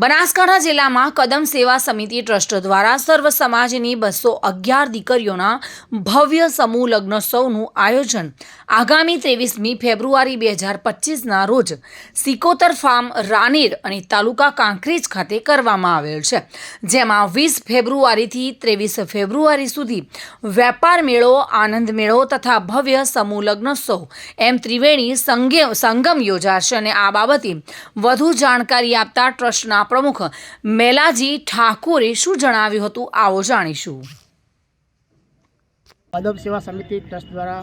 બનાસકાંઠા જિલ્લામાં કદમ સેવા સમિતિ ટ્રસ્ટ દ્વારા સર્વ સમાજની બસો અગિયાર દીકરીઓના ભવ્ય સમૂહ લગ્નોત્સવનું આયોજન આગામી ત્રેવીસમી ફેબ્રુઆરી બે હજાર પચીસના રોજ સિકોતર ફાર્મ રાનેર અને તાલુકા કાંકરેજ ખાતે કરવામાં આવેલ છે, જેમાં વીસ ફેબ્રુઆરીથી ત્રેવીસ ફેબ્રુઆરી સુધી વેપાર મેળો, આનંદ મેળો તથા ભવ્ય સમૂહ લગ્નોત્સવ એમ ત્રિવેણી સંગે સંગમ યોજાશે અને આ બાબતે વધુ જાણકારી આપતા ટ્રસ્ટના પ્રમુખ મેલાજી ઠાકોરે શું જણાવ્યું હતું? આવો જાણીશું. અદબ સેવા સમિતિ ટ્રસ્ટ દ્વારા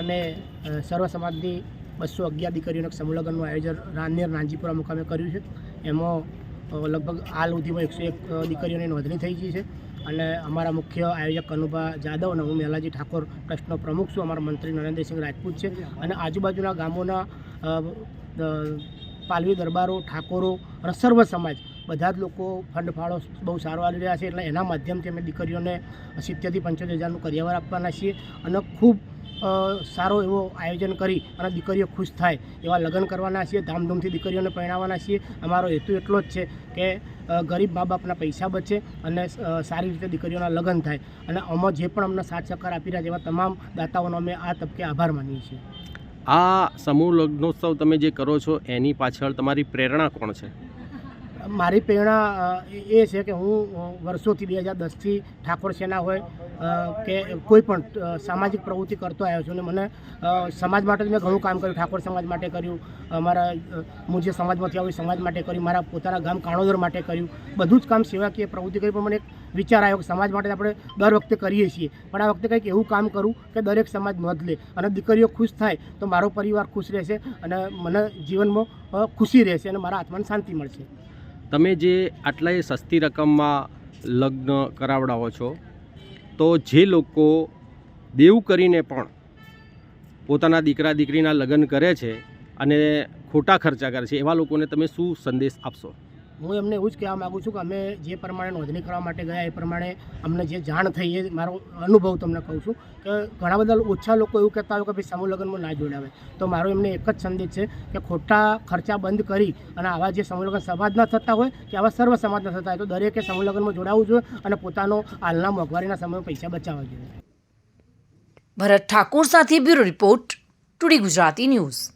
અને સર્વ સમાજની બસો અગિયાર દીકરીઓના સમૂહલગ્નનું આયોજન રાનેર નાનજીપુરા મુકામે કર્યું છે. એમાં લગભગ હાલ સુધીમાં એકસો એક દીકરીઓની નોંધણી થઈ ગઈ છે. અને અમારા મુખ્ય આયોજક કનુભા જાદવ અને હું મેલાજી ઠાકોર ટ્રસ્ટનો પ્રમુખ છું. અમારા મંત્રી નરેન્દ્રસિંહ રાજપૂત છે. અને આજુબાજુના ગામોના પાલવી દરબારો, ઠાકોરો અને સર્વ સમાજ, બધા જ લોકો ફંડ ફાળો બહુ સારો આવી રહ્યા છે. એટલે એના માધ્યમથી અમે દીકરીઓને સિત્તેરથી પંચોતેર હજારનું કરિયાવર આપવાના છીએ અને ખૂબ સારો એવો આયોજન કરી અને દીકરીઓ ખુશ થાય એવા લગ્ન કરવાના છીએ, ધામધૂમથી દીકરીઓને પરણાવવાના છીએ. અમારો હેતુ એટલો જ છે કે ગરીબ મા બાપના પૈસા બચે અને સારી રીતે દીકરીઓના લગ્ન થાય. અને આમાં જે પણ અમને સાથ સહકાર આપી રહ્યા છે એવા તમામ દાતાઓનો અમે આ તબકે આભાર માનીએ છીએ. આ સમૂહ લગ્નોત્સવ તમે જે કરો છો, એની પાછળ તમારી પ્રેરણા કોણ છે? મારી પ્રેરણા એ છે કે હું વર્ષોથી બે હજાર દસથી ઠાકોર સેના હોય કે કોઈ પણ સામાજિક પ્રવૃત્તિ કરતો આવ્યો છું અને મને સમાજ માટે જ મેં ઘણું કામ કર્યું. ઠાકોર સમાજ માટે કર્યું, અમારા હું જે સમાજમાંથી આવું સમાજ માટે કર્યું, મારા પોતાના ગામ કાણોદર માટે કર્યું. બધું જ કામ સેવાકીય પ્રવૃત્તિ કરી, પણ મને વિચાર આવ્યો સમાજ માટે આપણે દર વખતે કરીએ છીએ. પણ આ વખતે કંઈક એવું કામ કરું કે દરેક સમાજ નોંધ લે અને દીકરીઓ ખુશ થાય તો મારો પરિવાર ખુશ રહેશે અને મને જીવનમાં ખુશી રહેશે અને મારા આત્માને શાંતિ મળશે. તમે જે આટલાય સસ્તી રકમમાં લગ્ન કરાવડાવો છો, તો જે લોકો દેવ કરીને પણ પોતાના દીકરા દીકરીના લગ્ન કરે છે અને ખોટા ખર્ચા કરે છે, એવા લોકોને તમે શું સંદેશ આપશો? હું એમને એવું જ કહેવા માગું છું કે અમે જે પ્રમાણે નોંધણી કરવા માટે ગયા, એ પ્રમાણે અમને જે જાણ થઈ એ મારો અનુભવ તમને કહું છું કે ઘણા બધા ઓછા લોકો એવું કહેતા હોય કે ભાઈ, સમૂહ લગ્નમાં ના જોડાવે. તો મારો એમને એક જ સંદેશ છે કે ખોટા ખર્ચા બંધ કરી અને આવા જે સમૂહ લગ્ન સમાજના થતા હોય કે આવા સર્વ સમાજના થતા હોય, તો દરેકે સમૂહ લગ્નમાં જોડાવવું જોઈએ અને પોતાનો હાલના મોંઘવારીના સમયમાં પૈસા બચાવવા જોઈએ. ભરત ઠાકોર સાથે bureau report today Gujarati news.